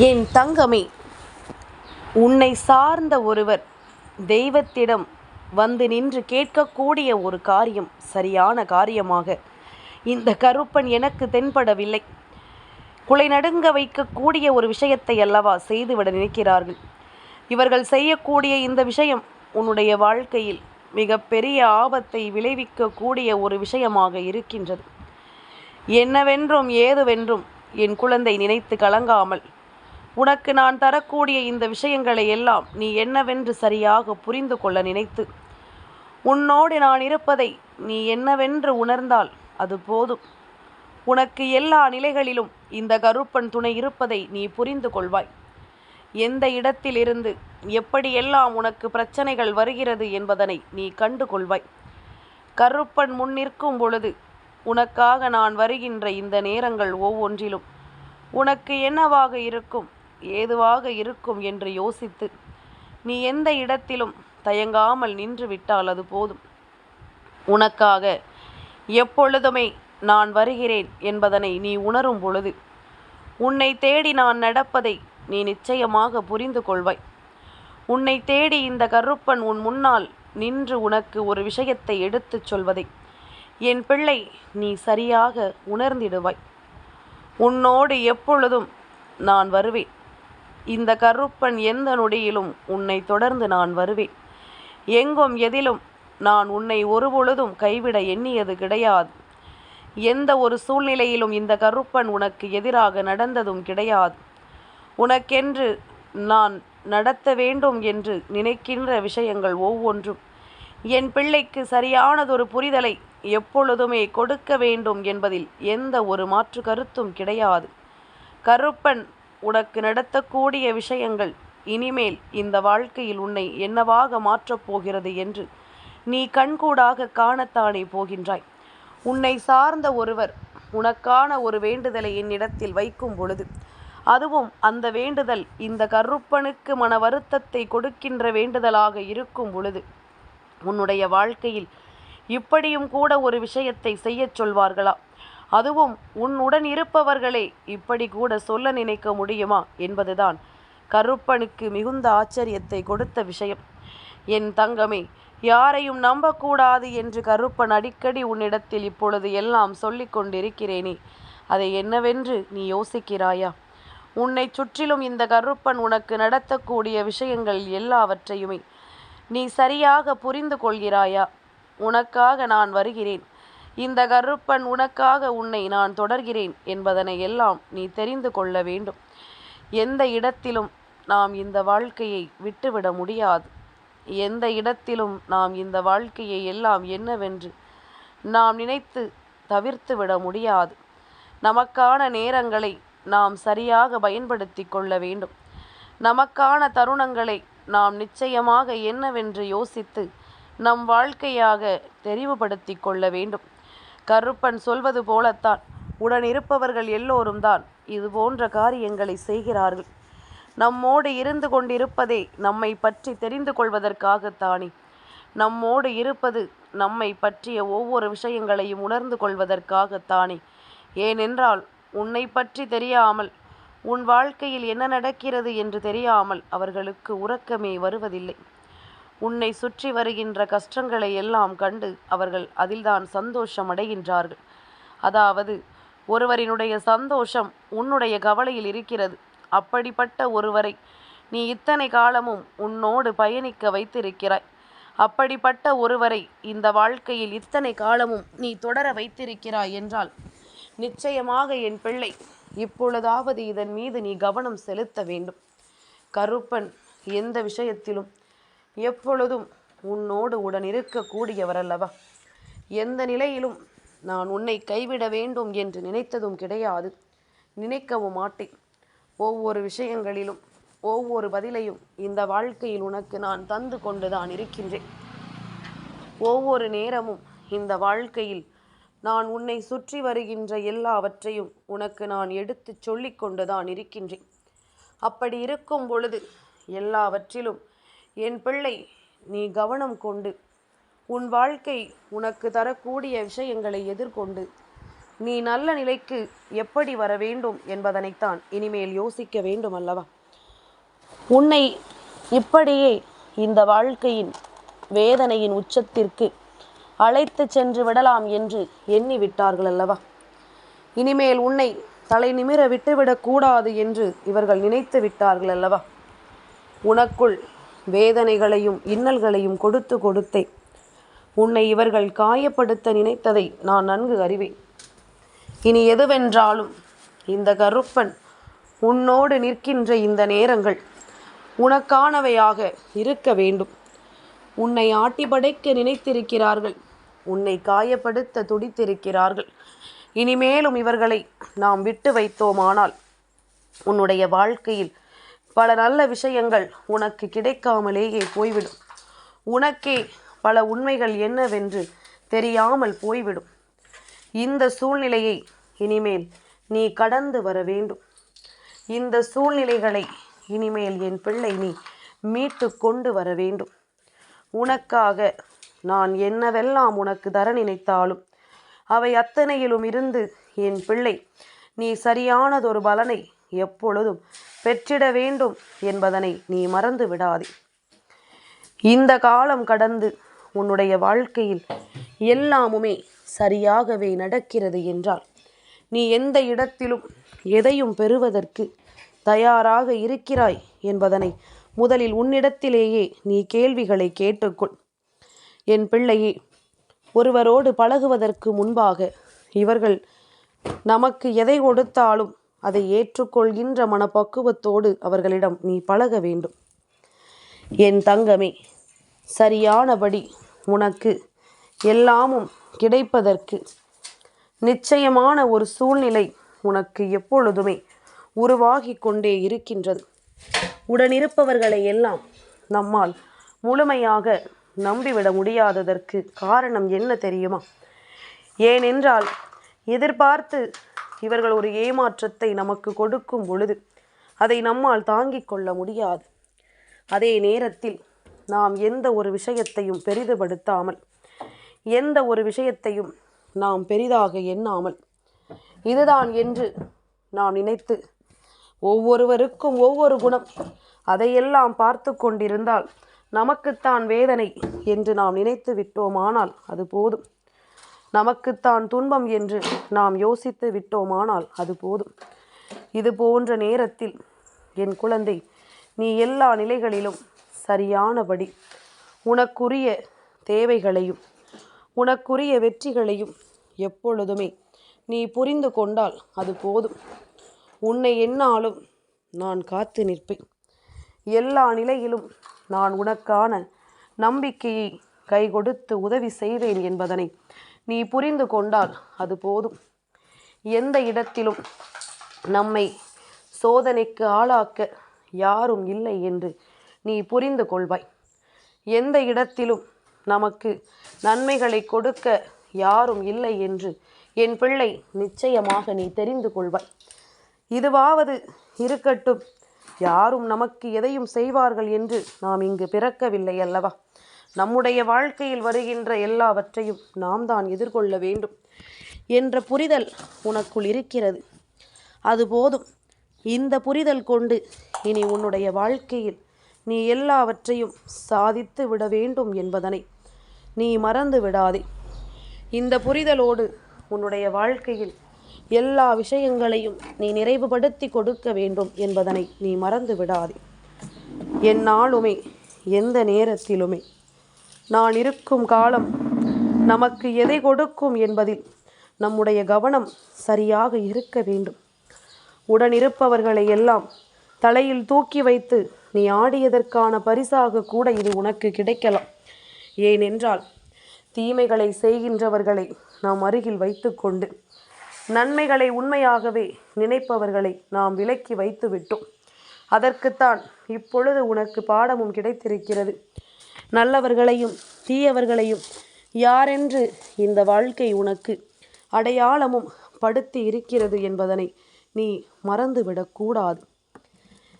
என் தங்கமே உன்னை சார்ந்த ஒருவர் தெய்வத்திடம் வந்து நின்று கேட்கக்கூடிய ஒரு காரியம் சரியான காரியமாக. இந்த கருப்பன் எனக்கு தென்படவில்லை. குலை நடுங்க வைக்கக்கூடிய ஒரு விஷயத்தை அல்லவா செய்துவிட நினைக்கிறார்கள். இவர்கள் செய்யக்கூடிய இந்த விஷயம் உன்னுடைய வாழ்க்கையில் மிக பெரிய ஆபத்தை விளைவிக்கக்கூடிய ஒரு விஷயமாக இருக்கின்றது. என்னவென்றும் ஏதுவென்றும் என் குழந்தை நினைத்து கலங்காமல் உனக்கு நான் தரக்கூடிய இந்த விஷயங்களை எல்லாம் நீ என்னவென்று சரியாக புரிந்து கொள்ள நினைத்து. உன்னோடு நான் இருப்பதை நீ என்னவென்று உணர்ந்தால் அது போதும். உனக்கு எல்லா நிலைகளிலும் இந்த கருப்பன் துணை இருப்பதை நீ புரிந்து கொள்வாய். எந்த இடத்திலிருந்து எப்படியெல்லாம் உனக்கு பிரச்சனைகள் வருகிறது என்பதனை நீ கண்டு கொள்வாய். கருப்பன் முன் நிற்கும் பொழுது உனக்காக நான் வருகின்ற இந்த நேரங்கள் ஒவ்வொன்றிலும் உனக்கு என்னவாக இருக்கும்? ஏதுவாக இருக்கும் என்று யோசித்து நீ எந்த இடத்திலும் தயங்காமல் நின்று விட்டால் அது போதும். உனக்காக எப்பொழுதுமே நான் வருகிறேன் என்பதனை நீ உணரும் பொழுது உன்னை தேடி நான் நடப்பதை நீ நிச்சயமாக புரிந்து கொள்வாய். உன்னை தேடி இந்த கருப்பன் உன் முன்னால் நின்று உனக்கு ஒரு விஷயத்தை எடுத்துச் சொல்வதை என் பிள்ளை நீ சரியாக உணர்ந்திடுவாய். உன்னோடு எப்பொழுதும் நான் வருவேன். இந்த கருப்பன் எந்த நொடியிலும் உன்னை தொடர்ந்து நான் வருவேன். எங்கும் எதிலும் நான் உன்னை ஒருபொழுதும் கைவிட எண்ணியது கிடையாது. எந்த ஒரு சூழ்நிலையிலும் இந்த கருப்பன் உனக்கு எதிராக நடந்ததும் கிடையாது. உனக்கென்று நான் நடத்த வேண்டும் என்று நினைக்கின்ற விஷயங்கள் ஒவ்வொன்றும். என் பிள்ளைக்கு சரியானதொரு புரிதலை எப்பொழுதுமே கொடுக்க வேண்டும் என்பதில் எந்த ஒரு மாற்று கருத்தும் கிடையாது. கருப்பன் உனக்கு நடத்தக்கூடிய விஷயங்கள் இனிமேல் இந்த வாழ்க்கையில் உன்னை என்னவாக மாற்றப் போகிறது என்று நீ கண்கூடாக காணத்தானே போகின்றாய். உன்னை சார்ந்த ஒருவர் உனக்கான ஒரு வேண்டுதலை என்னிடத்தில் வைக்கும் பொழுது அதுவும் அந்த வேண்டுதல் இந்த கருப்பனுக்கு மன வருத்தத்தை கொடுக்கின்ற வேண்டுதலாக இருக்கும் பொழுது உன்னுடைய வாழ்க்கையில் இப்படியும் கூட ஒரு விஷயத்தை செய்யச் சொல்வார்களா? அதுவும் உன்னுடன் இருப்பவர்களே இப்படி கூட சொல்ல நினைக்க முடியுமா என்பதுதான் கருப்பனுக்கு மிகுந்த ஆச்சரியத்தை கொடுத்த விஷயம். என் தங்கமே யாரையும் நம்பக்கூடாது என்று கருப்பன் அடிக்கடி உன்னிடத்தில் இப்பொழுது எல்லாம் சொல்லிக் கொண்டிருக்கிறேனே. அதை என்னவென்று நீ யோசிக்கிறாயா? உன்னை சுற்றிலும் இந்த கருப்பன் உனக்கு நடத்தக்கூடிய விஷயங்கள் எல்லாவற்றையுமே நீ சரியாக புரிந்து கொள்கிறாயா? உனக்காக நான் வருகிறேன். இந்த கருப்பன் உனக்காக உன்னை நான் தொடர்கிறேன் என்பதனை எல்லாம் நீ தெரிந்து கொள்ள வேண்டும். எந்த இடத்திலும் நாம் இந்த வாழ்க்கையை விட்டுவிட முடியாது. எந்த இடத்திலும் நாம் இந்த வாழ்க்கையை எல்லாம் என்னவென்று நாம் நினைத்து தவிர்த்து விட முடியாது. நமக்கான நேரங்களை நாம் சரியாக பயன்படுத்தி கொள்ள வேண்டும். நமக்கான தருணங்களை நாம் நிச்சயமாக என்னவென்று யோசித்து நம் வாழ்க்கையாக தெரிவுபடுத்தி கொள்ள வேண்டும். கருப்பன் சொல்வது போலத்தான். உடன் இருப்பவர்கள் எல்லோரும் தான் இது போன்ற காரியங்களை செய்கிறார்கள். நம்மோடு இருந்து கொண்டிருப்பதே நம்மை பற்றி தெரிந்து கொள்வதற்காகத்தானே நம்மோடு இருப்பது நம்மை பற்றிய ஒவ்வொரு விஷயங்களையும் உணர்ந்து கொள்வதற்காகத்தானே ஏனென்றால் உன்னை பற்றி தெரியாமல் உன் வாழ்க்கையில் என்ன நடக்கிறது என்று தெரியாமல் அவர்களுக்கு உறக்கமே வருவதில்லை. உன்னை சுற்றி வருகின்ற கஷ்டங்களை எல்லாம் கண்டு அவர்கள் அதில்தான் சந்தோஷம் அடைகின்றார்கள் அதாவது ஒருவரினுடைய சந்தோஷம் உன்னுடைய கவலையில் இருக்கிறது. அப்படிப்பட்ட ஒருவரை நீ இத்தனை காலமும் உன்னோடு பயணிக்க வைத்திருக்கிறாய். அப்படிப்பட்ட ஒருவரை இந்த வாழ்க்கையில் இத்தனை காலமும் நீ தொடர வைத்திருக்கிறாய் என்றால் நிச்சயமாக என் பிள்ளை இப்பொழுதாவது இதன் மீது நீ கவனம் செலுத்த வேண்டும். கருப்பன் எந்த விஷயத்திலும் எப்பொழுதும் உன்னோடு உடன் இருக்கக்கூடியவர் அல்லவா எந்த நிலையிலும் நான் உன்னை கைவிட வேண்டும் என்று நினைத்ததும் கிடையாது. நினைக்கவும் மாட்டேன். ஒவ்வொரு விஷயங்களிலும் ஒவ்வொரு பதிலையும் இந்த வாழ்க்கையில் உனக்கு நான் தந்து கொண்டுதான் இருக்கின்றேன். ஒவ்வொரு நேரமும் இந்த வாழ்க்கையில் நான் உன்னை சுற்றி வருகின்ற எல்லாவற்றையும் உனக்கு நான் எடுத்துச் சொல்லிக் கொண்டுதான் இருக்கின்றேன். அப்படி இருக்கும் பொழுது எல்லாவற்றிலும் என் பிள்ளை நீ கவனம் கொண்டு. உன் வாழ்க்கை உனக்கு தரக்கூடிய விஷயங்களை எதிர்கொண்டு. நீ நல்ல நிலைக்கு எப்படி வர வேண்டும் என்பதனைத்தான் இனிமேல் யோசிக்க வேண்டும் அல்லவா? உன்னை இப்படியே இந்த வாழ்க்கையின் வேதனையின் உச்சத்திற்கு அழைத்து சென்று விடலாம் என்று எண்ணி விட்டார்கள் அல்லவா? இனிமேல் உன்னை தலை நிமிர விட்டுவிடக்கூடாது என்று இவர்கள் நினைத்து விட்டார்கள் அல்லவா? உனக்குள் வேதனைகளையும் இன்னல்களையும் கொடுத்து கொடுத்தே. உன்னை இவர்கள் காயப்படுத்த நினைத்ததை நான் நன்கு அறிவேன். இனி எதுவென்றாலும் இந்த கருப்பன் உன்னோடு நிற்கின்ற இந்த நேரங்கள் உனக்கானவையாக இருக்க வேண்டும். உன்னை ஆட்டிப்படைக்க நினைத்திருக்கிறார்கள். உன்னை காயப்படுத்த துடித்திருக்கிறார்கள். இனிமேலும் இவர்களை நாம் விட்டு வைத்தோமானால் உன்னுடைய வாழ்க்கையில் பல நல்ல விஷயங்கள் உனக்கு கிடைக்காமலேயே போய்விடும். உனக்கே பல உண்மைகள் என்னவென்று தெரியாமல் போய்விடும். இந்த சூழ்நிலையை இனிமேல் நீ கடந்து வர வேண்டும். இந்த சூழ்நிலைகளை இனிமேல் என் பிள்ளை நீ மீட்டு கொண்டு வர வேண்டும். உனக்காக நான் என்னவெல்லாம் உனக்கு தர நினைத்தாலும் அவை அத்தனையிலும் இருந்து என் பிள்ளை நீ சரியானதொரு பலனை எப்பொழுதும் பெற்றிட வேண்டும் என்பதனை நீ மறந்து விடாதே. இந்த காலம் கடந்து உன்னுடைய வாழ்க்கையில் எல்லாமுமே சரியாகவே நடக்கிறது என்றால் நீ எந்த இடத்திலும் எதையும் பெறுவதற்கு தயாராக இருக்கிறாய் என்பதனை முதலில் உன்னிடத்திலேயே நீ கேள்விகளை கேட்டுக்கொள். என் பிள்ளையே ஒருவரோடு பழகுவதற்கு முன்பாக இவர்கள் நமக்கு எதை கொடுத்தாலும் அதை ஏற்றுக்கொள்கின்ற மனப்பக்குவத்தோடு அவர்களிடம் நீ பழக வேண்டும். என் தங்கமே சரியானபடி உனக்கு எல்லாமும் கிடைப்பதற்கு நிச்சயமான ஒரு சூழ்நிலை உனக்கு எப்பொழுதுமே உருவாகி கொண்டே இருக்கின்றது. உடனிருப்பவர்களை எல்லாம் நம்மால் முழுமையாக நம்பிவிட முடியாததற்கு காரணம் என்ன தெரியுமா? ஏனென்றால் எதிர்பார்த்து இவர்கள் ஒரு ஏமாற்றத்தை நமக்கு கொடுக்கும் பொழுது அதை நம்மால் தாங்கிக் கொள்ள முடியாது. அதே நேரத்தில் நாம் எந்த ஒரு விஷயத்தையும் பெரிதுபடுத்தாமல் எந்த ஒரு விஷயத்தையும் நாம் பெரிதாக எண்ணாமல் இதுதான் என்று நாம் நினைத்து ஒவ்வொருவருக்கும் ஒவ்வொரு குணம். அதையெல்லாம் பார்த்து கொண்டிருந்தால் நமக்குத்தான் வேதனை என்று நாம் நினைத்து விட்டோமானால் அது போதும். நமக்குத்தான் துன்பம் என்று நாம் யோசித்து விட்டோமானால் அது போதும். இது போன்ற நேரத்தில் என் குழந்தை நீ எல்லா நிலைகளிலும் சரியானபடி உனக்குரிய தேவைகளையும் உனக்குரிய வெற்றிகளையும் எப்பொழுதுமே நீ புரிந்து கொண்டால் அது போதும். உன்னை என்னாலும் நான் காத்து நிற்பேன். எல்லா நிலையிலும் நான் உனக்கான நம்பிக்கையை கை கொடுத்து உதவி செய்வேன் என்பதனை நீ புரிந்து கொண்டால் அது போதும். எந்த இடத்திலும் நம்மை சோதனைக்கு ஆளாக்க யாரும் இல்லை என்று நீ புரிந்து கொள்வாய். எந்த இடத்திலும் நமக்கு நன்மைகளை கொடுக்க யாரும் இல்லை என்று என் பிள்ளை நிச்சயமாக நீ தெரிந்து கொள்வாய். இதுவாவது இருக்கட்டும். யாரும் நமக்கு எதையும் செய்வார்கள் என்று நாம் இங்கு பிறக்கவில்லை அல்லவா? நம்முடைய வாழ்க்கையில் வருகின்ற எல்லாவற்றையும் நாம் தான் எதிர்கொள்ள வேண்டும் என்ற புரிதல் உனக்குள் இருக்கிறது. அது போதும். இந்த புரிதல் கொண்டு இனி உன்னுடைய வாழ்க்கையில் நீ எல்லாவற்றையும் சாதித்து விட வேண்டும் என்பதனை நீ மறந்து விடாதே. இந்த புரிதலோடு உன்னுடைய வாழ்க்கையில் எல்லா விஷயங்களையும் நீ நிறைவுபடுத்தி கொடுக்க வேண்டும் என்பதனை நீ மறந்து விடாதே. எந்நாளுமே எந்த நேரத்திலுமே நான் இருக்கும் காலம் நமக்கு எதை கொடுக்கும் என்பதில் நம்முடைய கவனம் சரியாக இருக்க வேண்டும். உடனிருப்பவர்களை எல்லாம் தலையில் தூக்கி வைத்து நீ ஆடியதற்கான பரிசாக கூட இது உனக்கு கிடைக்கலாம். ஏனென்றால் தீமைகளை செய்கின்றவர்களை நாம் அருகில் வைத்துக்கொண்டு நன்மைகளை உண்மையாகவே நினைப்பவர்களை நாம் விலக்கி வைத்து விட்டோம் அதற்குத்தான் இப்பொழுது உனக்கு பாடமும் கிடைத்திருக்கிறது. நல்லவர்களையும் தீயவர்களையும் யாரென்று இந்த வாழ்க்கை உனக்கு அடையாளமும் படுத்தி இருக்கிறது என்பதனை நீ மறந்துவிடக்கூடாது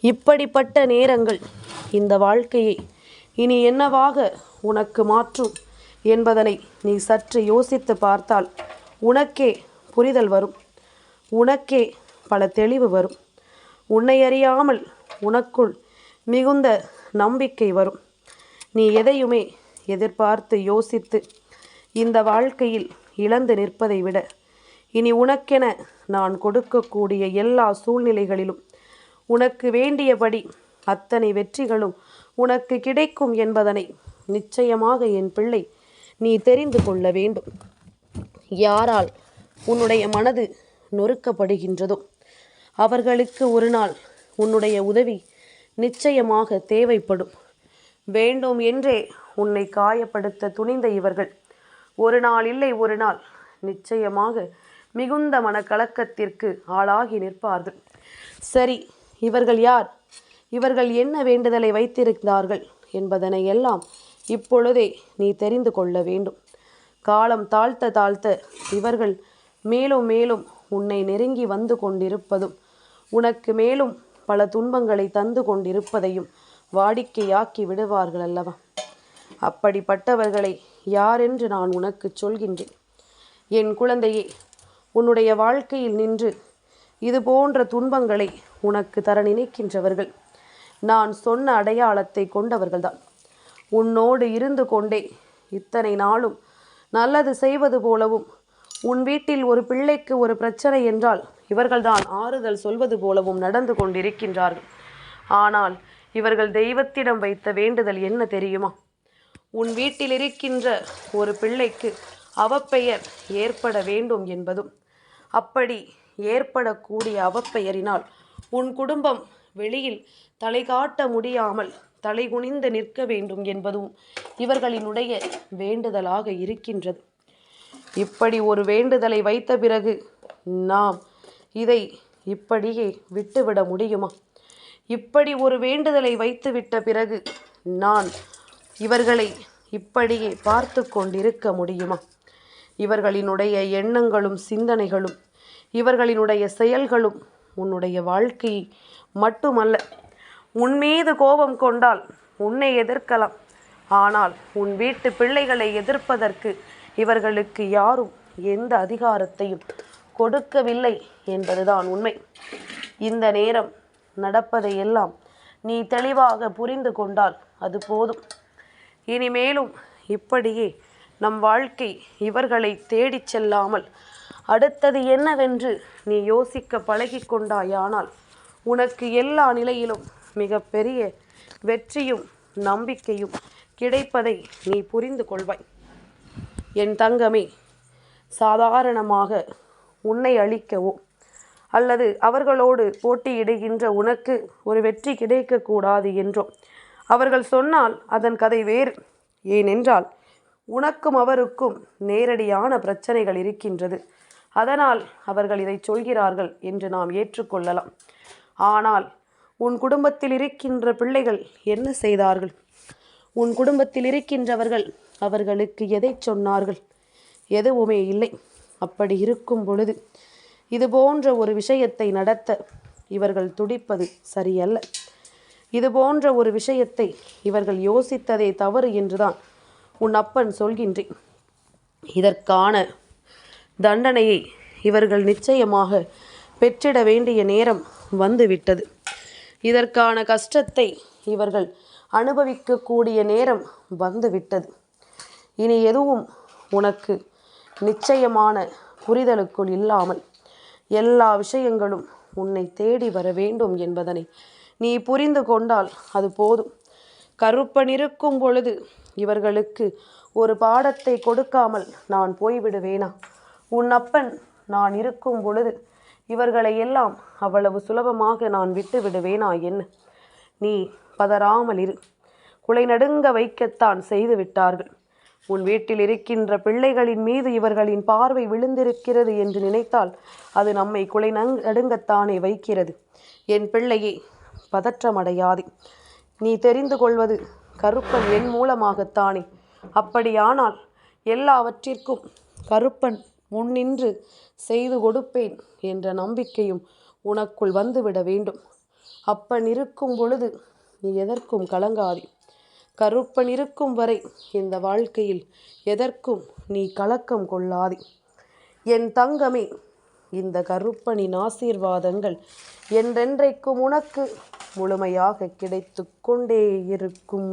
இப்படிப்பட்ட நேரங்கள் இந்த வாழ்க்கையை இனி என்னவாக உனக்கு மாற்றும் என்பதனை நீ சற்று யோசித்து பார்த்தால் உனக்கே புரிதல் வரும். உனக்கே பல தெளிவு வரும். உன்னை அறியாமல் உனக்குள் மிகுந்த நம்பிக்கை வரும். நீ எதையுமே எதிர்பார்த்து யோசித்து இந்த வாழ்க்கையில் இழந்து நிற்பதை விட இனி உனக்கென நான் கொடுக்கக்கூடிய எல்லா சூழ்நிலைகளிலும் உனக்கு வேண்டியபடி அத்தனை வெற்றிகளும் உனக்கு கிடைக்கும் என்பதனை நிச்சயமாக என் பிள்ளை நீ தெரிந்து கொள்ள வேண்டும். யாரால் உன்னுடைய மனது நொறுக்கப்படுகின்றதோ அவர்களுக்கு ஒரு நாள் உன்னுடைய உதவி நிச்சயமாக தேவைப்படும். வேண்டும் என்றே உன்னை காயப்படுத்த துணிந்த இவர்கள். ஒரு நாள் இல்லை ஒரு நாள். நிச்சயமாக மிகுந்த மனக்கலக்கத்திற்கு ஆளாகி நிற்பார்கள். சரி இவர்கள் யார்? இவர்கள் என்ன வேண்டுதலை வைத்திருந்தார்கள் என்பதனை எல்லாம் இப்பொழுதே நீ தெரிந்து கொள்ள வேண்டும். காலம் தாழ்த்த தாழ்த்த இவர்கள் மேலும் மேலும் உன்னை நெருங்கி வந்து கொண்டிருப்பதும் உனக்கு மேலும் பல துன்பங்களை தந்து கொண்டிருப்பதையும் வாடிக்கையாக்கி விடுவார்கள் அல்லவா அப்படிப்பட்டவர்களை யாரென்று நான் உனக்கு சொல்கின்றேன். என் குழந்தையே உன்னுடைய வாழ்க்கையில் நின்று இது போன்ற துன்பங்களை உனக்கு தர நினைக்கின்றவர்கள் நான் சொன்ன அடையாளத்தை கொண்டவர்கள்தான். உன்னோடு இருந்து கொண்டே இத்தனை நாளும் நல்லது செய்வது போலவும் உன் வீட்டில் ஒரு பிள்ளைக்கு ஒரு பிரச்சனை என்றால் இவர்கள்தான் ஆறுதல் சொல்வது போலவும் நடந்து கொண்டிருக்கின்றார்கள். ஆனால் இவர்கள் தெய்வத்திடம் வைத்த வேண்டுதல் என்ன தெரியுமா? உன் வீட்டில் இருக்கின்ற ஒரு பிள்ளைக்கு அவப்பெயர் ஏற்பட வேண்டும் என்பதும் அப்படி ஏற்படக்கூடிய அவப்பெயரினால் உன் குடும்பம் வெளியில் தலை காட்ட முடியாமல் தலைகுனிந்து நிற்க வேண்டும் என்பதும் இவர்களினுடைய வேண்டுதலாக இருக்கின்றது. இப்படி ஒரு வேண்டுதலை வைத்த பிறகு நாம் இதை இப்படியே விட்டுவிட முடியுமா? இப்படி ஒரு வேண்டுதலை வைத்துவிட்ட பிறகு நான் இவர்களை இப்படியே பார்த்து கொண்டிருக்க முடியுமா? இவர்களினுடைய எண்ணங்களும் சிந்தனைகளும் இவர்களினுடைய செயல்களும் உன்னுடைய வாழ்க்கை மட்டுமல்ல உன் மீது கோபம் கொண்டால் உன்னை எதிர்க்கலாம். ஆனால் உன் வீட்டு பிள்ளைகளை எதிர்ப்பதற்கு இவர்களுக்கு யாரும் எந்த அதிகாரத்தையும் கொடுக்கவில்லை என்பதுதான் உண்மை. இந்த நேரம் நடப்பதையெல்லாம் நீ தெளிவாக புரிந்து கொண்டால் அது போதும். இனிமேலும் இப்படியே நம் வாழ்க்கை இவர்களை தேடிச் செல்லாமல் அடுத்தது என்னவென்று நீ யோசிக்க பழகி கொண்டாயானால் உனக்கு எல்லா நிலையிலும் மிகப்பெரிய வெற்றியும் நம்பிக்கையும் கிடைப்பதை நீ புரிந்து கொள்வாய். என் தங்கமே சாதாரணமாக உன்னை அழிக்கவோ அல்லது அவர்களோடு போட்டியிடுகின்ற உனக்கு ஒரு வெற்றி கிடைக்கக்கூடாது என்றோ அவர்கள் சொன்னால் அதன் கதை வேறு. ஏனென்றால் உனக்கும் அவருக்கும் நேரடியான பிரச்சனைகள் இருக்கின்றது. அதனால் அவர்கள் இதை சொல்கிறார்கள் என்று நாம் ஏற்றுக்கொள்ளலாம். ஆனால் உன் குடும்பத்தில் இருக்கின்ற பிள்ளைகள் என்ன செய்தார்கள்? உன் குடும்பத்தில் இருக்கின்றவர்கள் அவர்களுக்கு எதை சொன்னார்கள்? எதுவுமே இல்லை. அப்படி இருக்கும் பொழுது இது போன்ற ஒரு விஷயத்தை நடத்த இவர்கள் துடிப்பது சரியல்ல. இது போன்ற ஒரு விஷயத்தை இவர்கள் யோசித்ததே தவறு என்றுதான் உன் அப்பன் சொல்கின்றேன். இதற்கான தண்டனையை இவர்கள் நிச்சயமாக பெற்றிட வேண்டிய நேரம் வந்துவிட்டது. இதற்கான கஷ்டத்தை இவர்கள் அனுபவிக்கக்கூடிய நேரம் வந்துவிட்டது. இனி எதுவும் உனக்கு நிச்சயமான புரிதலுக்குள் இல்லாமல் எல்லா விஷயங்களும் உன்னை தேடி வர வேண்டும் என்பதனை நீ புரிந்து கொண்டால் அது போதும். கருப்பன் இருக்கும் பொழுது இவர்களுக்கு ஒரு பாடத்தை கொடுக்காமல் நான் போய்விடுவேனா? உன் அப்பன் நான் இருக்கும் பொழுது இவர்களை எல்லாம் அவ்வளவு சுலபமாக நான் விட்டு விடுவேனா என்ன? நீ பதறாமல் இரு. குலை நடுங்க வைக்கத்தான் செய்து விட்டார்கள். உன் வீட்டில் இருக்கின்ற பிள்ளைகளின் மீது இவர்களின் பார்வை விழுந்திருக்கிறது என்று நினைத்தால் அது நம்மை குலை நடுங்கத்தானே வைக்கிறது. என் பிள்ளையே பதற்றமடையாதே. நீ தெரிந்து கொள்வது கருப்பன் என் மூலமாகத்தானே. அப்படியானால் எல்லாவற்றிற்கும் கருப்பன் முன்னின்று செய்து கொடுப்பேன் என்ற நம்பிக்கையும் உனக்குள் வந்துவிட வேண்டும். அப்பன் இருக்கும் பொழுது நீ எதற்கும் கலங்காதே. கருப்பன் இருக்கும் வரை இந்த வாழ்க்கையில் எதற்கும் நீ கலக்கம் கொள்ளாதே. என் தங்கமே இந்த கருப்பனின் ஆசீர்வாதங்கள் என்றென்றைக்கும் உனக்கு முழுமையாக கிடைத்து கொண்டே இருக்கும்.